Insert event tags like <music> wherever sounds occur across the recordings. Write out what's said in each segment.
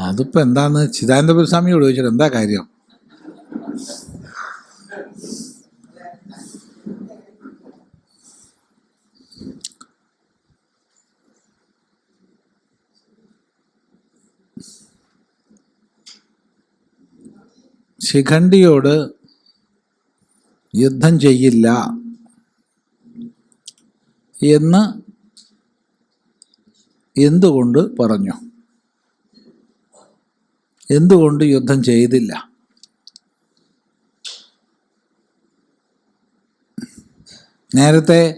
അതിപ്പോ എന്താന്ന് ചിദാനന്ദപുര സ്വാമിയോട് ചോദിച്ചിട്ട് എന്താ കാര്യം? ശിഖണ്ഡിയോട് യുദ്ധം ചെയ്യില്ല. എന്ന് എന്തുകൊണ്ട് പറഞ്ഞു? എന്തുകൊണ്ട് യുദ്ധം ചെയ്തില്ല? നേരത്തെ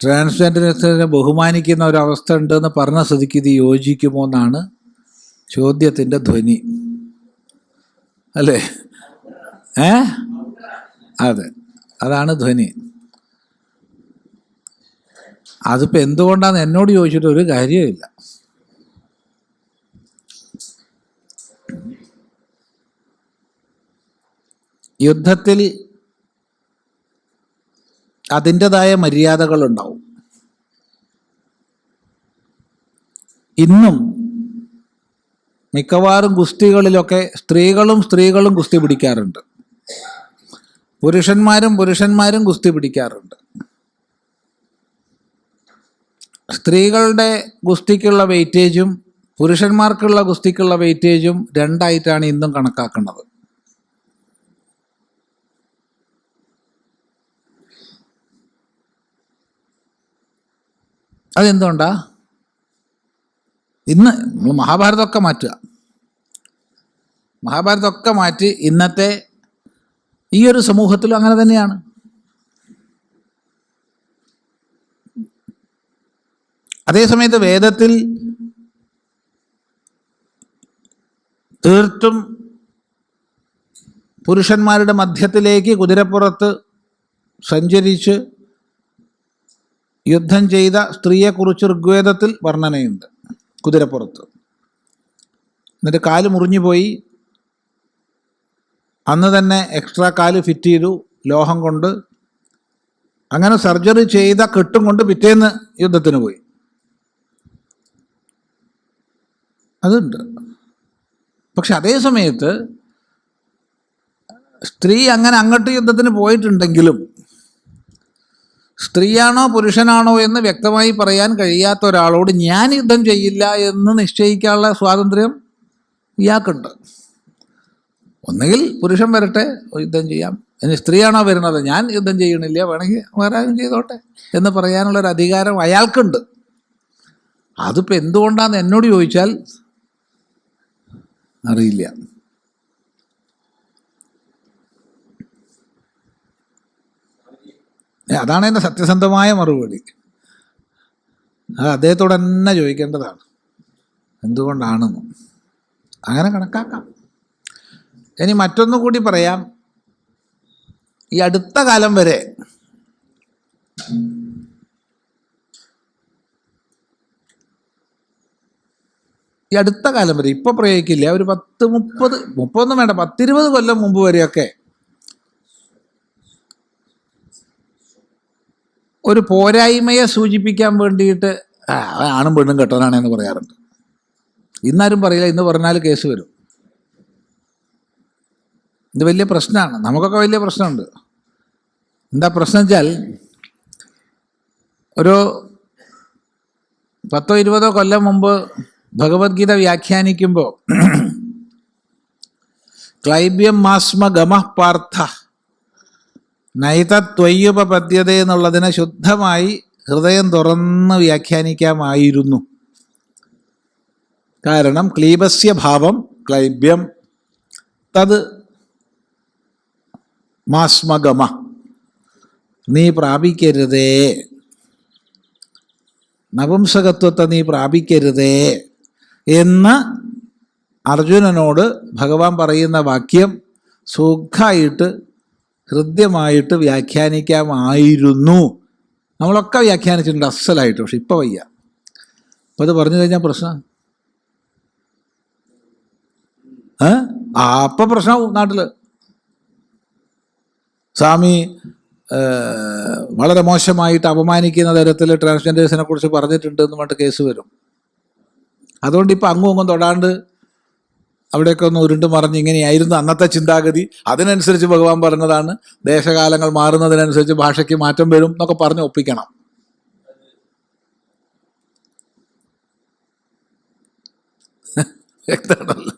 ട്രാൻസ്ജെൻഡറിനെ ബഹുമാനിക്കുന്ന ഒരവസ്ഥ ഉണ്ടെന്ന് പറഞ്ഞ സ്ഥിതിക്ക് ഇത് യോജിക്കുമോ എന്നാണ് ചോദ്യത്തിന്റെ ധ്വനി. അല്ലേ? ഏ? അതെ. അതാണ് ധ്വനി. അതിപ്പോൾ എന്തുകൊണ്ടാന്ന് എന്നോട് ചോദിച്ചിട്ട് ഒരു കാര്യമില്ല യുദ്ധത്തിൽ അതിന്റെതായ മര്യാദകളുണ്ടാവും. ഇന്നും മിക്കവാറും ഗുസ്തികളിലൊക്കെ സ്ത്രീകളും സ്ത്രീകളും ഗുസ്തി പിടിക്കാറുണ്ട്. പുരുഷന്മാരും പുരുഷന്മാരും ഗുസ്തി പിടിക്കാറുണ്ട്. സ്ത്രീകളുടെ ഗുസ്തിക്കുള്ള വെയിറ്റേജും പുരുഷന്മാർക്കുള്ള ഗുസ്തിക്കുള്ള വെയിറ്റേജും രണ്ടായിട്ടാണ് ഇന്നും കണക്കാക്കുന്നത്. അതെന്തുകൊണ്ടാ? ഇന്ന് മഹാഭാരതമൊക്കെ മാറ്റുക. മഹാഭാരതമൊക്കെ മാറ്റി ഇന്നത്തെ ഈ ഒരു സമൂഹത്തിലും അങ്ങനെ തന്നെയാണ്. അതേസമയത്ത് വേദത്തിൽ തീർത്തും പുരുഷന്മാരുടെ മധ്യത്തിലേക്ക് കുതിരപ്പുറത്ത് സഞ്ചരിച്ച് യുദ്ധം ചെയ്ത സ്ത്രീയെക്കുറിച്ച് ഋഗ്വേദത്തിൽ വർണനയുണ്ട് കുതിരപ്പുറത്ത്. എന്നിട്ട് കാൽ മുറിഞ്ഞു പോയി. അന്ന് തന്നെ എക്സ്ട്രാ കാൽ ഫിറ്റ് ചെയ്തു ലോഹം കൊണ്ട്. അങ്ങനെ സർജറി ചെയ്ത കെട്ടും കൊണ്ട് പിറ്റേന്ന് യുദ്ധത്തിന് പോയി. അതുണ്ട്. പക്ഷെ അതേ സമയത്ത് സ്ത്രീ അങ്ങനെ അങ്ങോട്ട് യുദ്ധത്തിന് പോയിട്ടുണ്ടെങ്കിലും സ്ത്രീയാണോ പുരുഷനാണോ എന്ന് വ്യക്തമായി പറയാൻ കഴിയാത്ത ഒരാളോട് ഞാൻ യുദ്ധം ചെയ്യില്ല എന്ന് നിശ്ചയിക്കാനുള്ള സ്വാതന്ത്ര്യം ഇയാൾക്കുണ്ട്. ഒന്നുകിൽ പുരുഷൻ വരട്ടെ യുദ്ധം ചെയ്യാം. ഇനി സ്ത്രീയാണോ വരുന്നത്? ഞാൻ യുദ്ധം ചെയ്യണില്ല വേണമെങ്കിൽ വേറെ ആരും ചെയ്തോട്ടെ എന്ന് പറയാനുള്ളൊരു അധികാരം അയാൾക്കുണ്ട്. അതിപ്പോൾ എന്തുകൊണ്ടാണെന്ന് എന്നോട് ചോദിച്ചാൽ അറിയില്ല. അതാണ് എന്റെ സത്യസന്ധമായ മറുപടി. അത് അദ്ദേഹത്തോട് തന്നെ ചോദിക്കേണ്ടതാണ്. എന്തുകൊണ്ടാണെന്ന്. അങ്ങനെ കണക്കാക്കാം. ഇനി മറ്റൊന്നു കൂടി പറയാം. ഈ അടുത്ത കാലം വരെ ഈ അടുത്ത കാലം വരെ ഇപ്പൊ പ്രയോഗിക്കില്ല ഒരു പത്ത് മുപ്പത് മുപ്പതൊന്നും വേണ്ട പത്തിരുപത് കൊല്ലം മുമ്പ് വരെയൊക്കെ ഒരു പോരായ്മയെ സൂചിപ്പിക്കാൻ വേണ്ടിയിട്ട് ആണും പെണ്ണും കെട്ടവനാണെന്ന് പറയാറുണ്ട്. ഇന്നാരും പറയില്ല ഇന്ന് പറഞ്ഞാൽ കേസ് വരും. ഇത് വലിയ പ്രശ്നമാണ്. നമുക്കൊക്കെ വലിയ പ്രശ്നമുണ്ട്. എന്താ പ്രശ്നം വെച്ചാൽ ഒരു പത്തോ ഇരുപതോ കൊല്ലം മുമ്പ് ഭഗവത്ഗീത വ്യാഖ്യാനിക്കുമ്പോൾ ക്ലൈബ്യം മാസ്മ ഗമഃ പാർത്ഥ. നൈതത്വയ്യുപപദ്യത എന്നുള്ളതിനെ ശുദ്ധമായി ഹൃദയം തുറന്ന് വ്യാഖ്യാനിക്കാമായിരുന്നു. കാരണം ക്ലീബസ്യ ഭാവം ക്ലൈബ്യം. തത് മാസ്മഗമ. നീ പ്രാപിക്കരുതേ. നപുംസകത്വത്തെ നീ പ്രാപിക്കരുതേ. എന്ന് അർജുനനോട് ഭഗവാൻ പറയുന്ന വാക്യം സുഖമായിട്ട് ഹൃദ്യമായിട്ട് വ്യാഖ്യാനിക്കാമായിരുന്നു. നമ്മളൊക്കെ വ്യാഖ്യാനിച്ചിട്ടുണ്ട് അസലായിട്ട് പക്ഷെ ഇപ്പം വയ്യ. അപ്പം അത് പറഞ്ഞു കഴിഞ്ഞാൽ പ്രശ്നം? ആ അപ്പം പ്രശ്നമാവും നാട്ടിൽ സ്വാമി വളരെ മോശമായിട്ട് അപമാനിക്കുന്ന തരത്തിൽ ട്രാൻസ്ജെൻഡേഴ്സിനെ കുറിച്ച് പറഞ്ഞിട്ടുണ്ട് എന്ന് പറഞ്ഞിട്ട് കേസ് വരും. അതുകൊണ്ട് ഇപ്പം അങ്ങും അങ്ങും തൊടാണ്ട് അവിടെയൊക്കെ ഒന്ന് ഉരുണ്ട് മറിഞ്ഞ് ഇങ്ങനെയായിരുന്നു അന്നത്തെ ചിന്താഗതി. അതിനനുസരിച്ച് ഭഗവാൻ പറഞ്ഞതാണ് ദേശകാലങ്ങൾ മാറുന്നതിനനുസരിച്ച് ഭാഷയ്ക്ക് മാറ്റം വരും എന്നൊക്കെ പറഞ്ഞ് ഒപ്പിക്കണം. <laughs> വ്യക്തമാണോ